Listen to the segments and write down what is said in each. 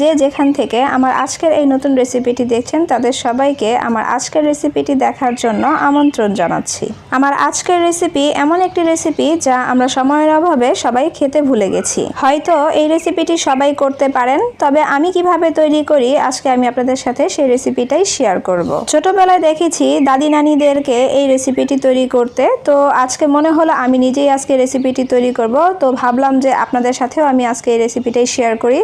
যে যেখান থেকে আমার আজকের এই নতুন রেসিপিটি দেখছেন, তাদের সবাইকে আমার আজকের রেসিপিটি দেখার জন্য আমন্ত্রণ জানাচ্ছি। আমার আজকের রেসিপি এমন একটি রেসিপি যা আমরা সময়ের অভাবে সবাই খেতে ভুলে গেছি। হয়তো এই রেসিপিটি সবাই করতে পারেন, তবে আমি কীভাবে তৈরি করি আজকে আমি আপনাদের সাথে সেই রেসিপিটাই শেয়ার করব। ছোটবেলায় দেখেছি দাদি নানিদেরকে এই রেসিপিটি তৈরি করতে, তো আজকে মনে হলো আমি নিজেই আজকে রেসিপিটি তৈরি করব, তো ভাবলাম যে আপনাদের সাথেও আমি আজকে এই রেসিপিটাই শেয়ার করি।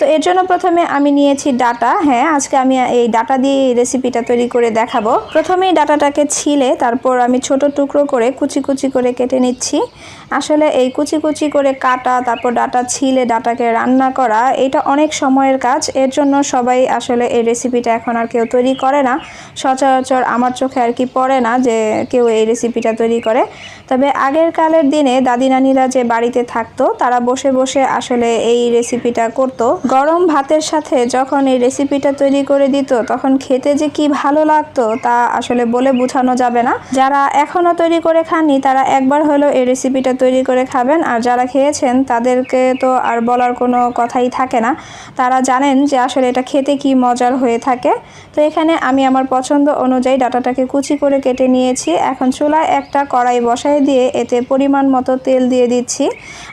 তো এর জন্য প্রথমে আমি নিয়েছি ডাটা। হ্যাঁ আজকে আমি এই ডাটা দিয়ে এই রেসিপিটা তৈরি করে দেখাবো। প্রথমেই ডাটাটাকে ছিলে, তারপর আমি ছোট টুকরো করে কুচি কুচি করে কেটে নিচ্ছি। আসলে এই কুচি কুচি করে কাটা, তারপর ডাটা ছিলে, ডাটাকে রান্না করা, এটা অনেক সময়ের কাজ। এর জন্য সবাই আসলে এই রেসিপিটা এখন আর কেউ তৈরি করে না। সচরাচর আমার চোখে আর কি পড়ে না যে কেউ এই রেসিপিটা তৈরি করে। তবে আগের কালের দিনে দাদি নানিরা যে বাড়িতে থাকতো, তারা বসে বসে আসলে এই রেসিপিটা করতো। গরম ভাতের সাথে যখন এই রেসিপিটা তৈরি করে দিত, তখন খেতে যে কি ভালো লাগতো তা আসলে বলে বোঝানো যাবে না। যারা এখনও তৈরি করে খাননি, তারা একবার হলেও এই রেসিপিটা তৈরি করে খাবেন। আর যারা খেয়েছেন, তাদেরকে তো আর বলার কোনো কথাই থাকে না। তারা জানেন যে আসলে এটা খেতে কি মজার হয়ে থাকে। তো এখানে আমি আমার পছন্দ অনুযায়ী ডাটাটাকে কুচি করে কেটে নিয়েছি। এখন চুলায় একটা কড়াই বসাই দিয়ে এতে পরিমাণ মতো তেল দিয়ে দিচ্ছি।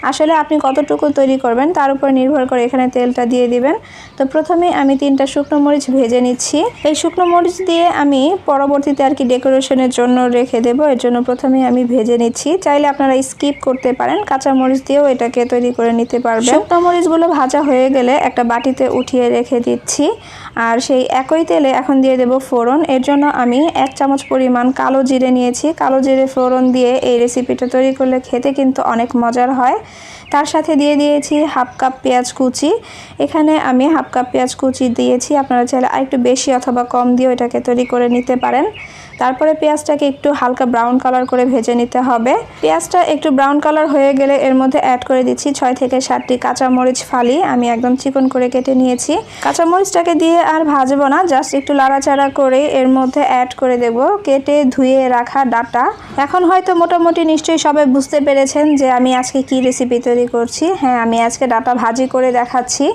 আসলে আপনি কতটুকু তৈরি করবেন, তার উপর নির্ভর করে এখানে তেলটা দিয়ে দিবেন। তো প্রথমে আমি তিনটা শুকনো মরিচ ভেজে নিচ্ছি। এই শুকনো মরিচ দিয়ে আমি পরবর্তীতে আর কি ডেকোরেশনের জন্য রেখে দেবো। এর জন্য প্রথমে আমি ভেজে নিচ্ছি। চাইলে আপনারা স্কিপ করতে পারেন। কাঁচা মরিচ দিয়েও এটাকে তৈরি করে নিতে পারবেন। শুকনো মরিচগুলো ভাজা হয়ে গেলে একটা বাটিতে উঠিয়ে রেখে দিচ্ছি। আর সেই একই তেলে এখন দিয়ে দেব ফোড়ন। এর জন্য আমি এক চামচ পরিমাণ কালো জিরে নিয়েছি। কালো জিরে ফোড়ন দিয়ে এই রেসিপিটা তৈরি করলে খেতে কিন্তু অনেক মজার হয়। তার সাথে দিয়ে দিয়েছি হাফ কাপ পেঁয়াজ কুচি। এখানে আমি হাফ কাপ পেঁয়াজ কুচি দিয়েছি। আপনারা চাইলে আরেকটু বেশি অথবা কম দিয়ে এটাকে তৈরি করে নিতে পারেন। তারপরে পেঁয়াজটাকে একটু হালকা ব্রাউন কালার করে ভেজে নিতে হবে। পেঁয়াজটা একটু ব্রাউন কালার হয়ে গেলে এর মধ্যে অ্যাড করে দিচ্ছি ছয় থেকে সাতটি কাঁচামরিচ ফালি। আমি একদম চিকন করে কেটে নিয়েছি। কাঁচামরিচটাকে দিয়ে আর ভাজবো না জাস্ট একটু লাড়াচাড়া করে এর মধ্যে অ্যাড করে দেব। কেটে ধুয়ে রাখা ডাটা। এখন হয়তো মোটামুটি নিশ্চয়ই সবাই বুঝতে পেরেছেন যে আমি আজকে কি রেসিপি তৈরি করছি। হ্যাঁ আমি আজকে ডাটা ভাজি করে দেখাচ্ছি।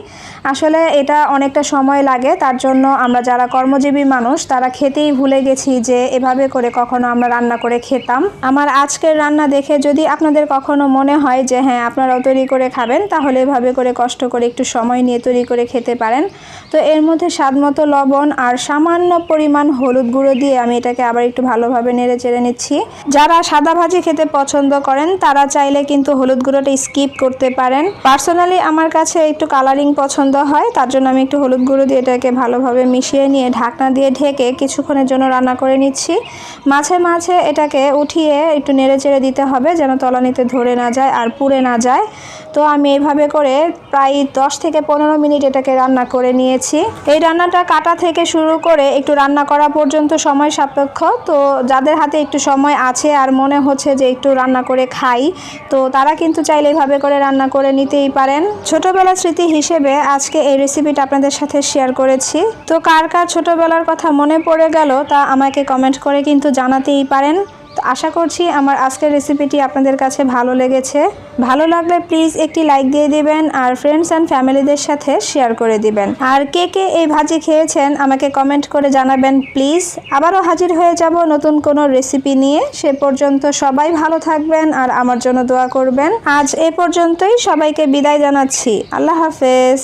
আসলে এটা অনেকটা সময় লাগে, তার জন্য আমরা যারা কর্মজীবী মানুষ, তারা খেতেই ভুলে গেছি যে এভাবে করে কখনো আমরা রান্না করে খেতাম। আমার আজকের রান্না দেখে যদি আপনাদের কখনো মনে হয় যে হ্যাঁ আপনারাও তৈরি করে খাবেন, তাহলে এভাবে করে কষ্ট করে একটু সময় নিয়ে তৈরি করে খেতে পারেন। তো এর মধ্যে স্বাদ মতো লবণ আর সামান্য পরিমাণ হলুদ গুঁড়ো দিয়ে আমি এটাকে আবার একটু ভালোভাবে নেড়ে চেড়ে নিচ্ছি। যারা সাদা ভাজি খেতে পছন্দ করেন, তারা চাইলে কিন্তু হলুদ গুঁড়োটা স্কিপ করতে পারেন। পার্সোনালি আমার কাছে একটু কালারিং পছন্দ হয়, তার জন্য আমি একটু হলুদ গুঁড়ো দিয়ে এটাকে ভালোভাবে মিশিয়ে নিয়ে ঢাকনা দিয়ে ঢেকে কিছুক্ষণের জন্য রান্না করে নিচ্ছি। মাঝে মাঝে এটাকে উঠিয়ে একটু নেড়ে চেড়ে দিতে হবে যেন তলানিতে ধরে না যায় আর পুড়ে না যায়। তো আমি এইভাবে করে প্রায় দশ থেকে পনেরো মিনিট এটাকে রান্না করে নিয়েছি। এই রান্নাটা কাটা থেকে শুরু করে একটু রান্না করা পর্যন্ত সময় সাপেক্ষ। তো যাদের হাতে একটু সময় আছে আর মনে হচ্ছে যে একটু রান্না করে খাই, তো তারা কিন্তু চাইলে এইভাবে করে রান্না করে নিতেই পারেন। ছোটবেলার স্মৃতি হিসেবে আজকে এই রেসিপিটা আপনাদের সাথে শেয়ার করেছি। তো কার কার ছোটবেলার কথা মনে পড়ে গেল তা আমাকে কমেন্ট করে কিন্তু জানাতেই পারেন। তো আশা করছি আমার আজকের রেসিপিটি আপনাদের কাছে ভালো লেগেছে। ভালো লাগলে প্লিজ একটি লাইক দিয়ে দিবেন আর ফ্রেন্ডস অ্যান্ড ফ্যামিলিদের সাথে শেয়ার করে দিবেন। আর কে কে এই ভাজি খেয়েছেন আমাকে কমেন্ট করে জানাবেন প্লিজ আবারও হাজির হয়ে যাব নতুন কোনো রেসিপি নিয়ে। সে পর্যন্ত সবাই ভালো থাকবেন আর আমার জন্য দোয়া করবেন। আজ এ পর্যন্তই সবাইকে বিদায় জানাচ্ছি। আল্লাহ হাফেজ।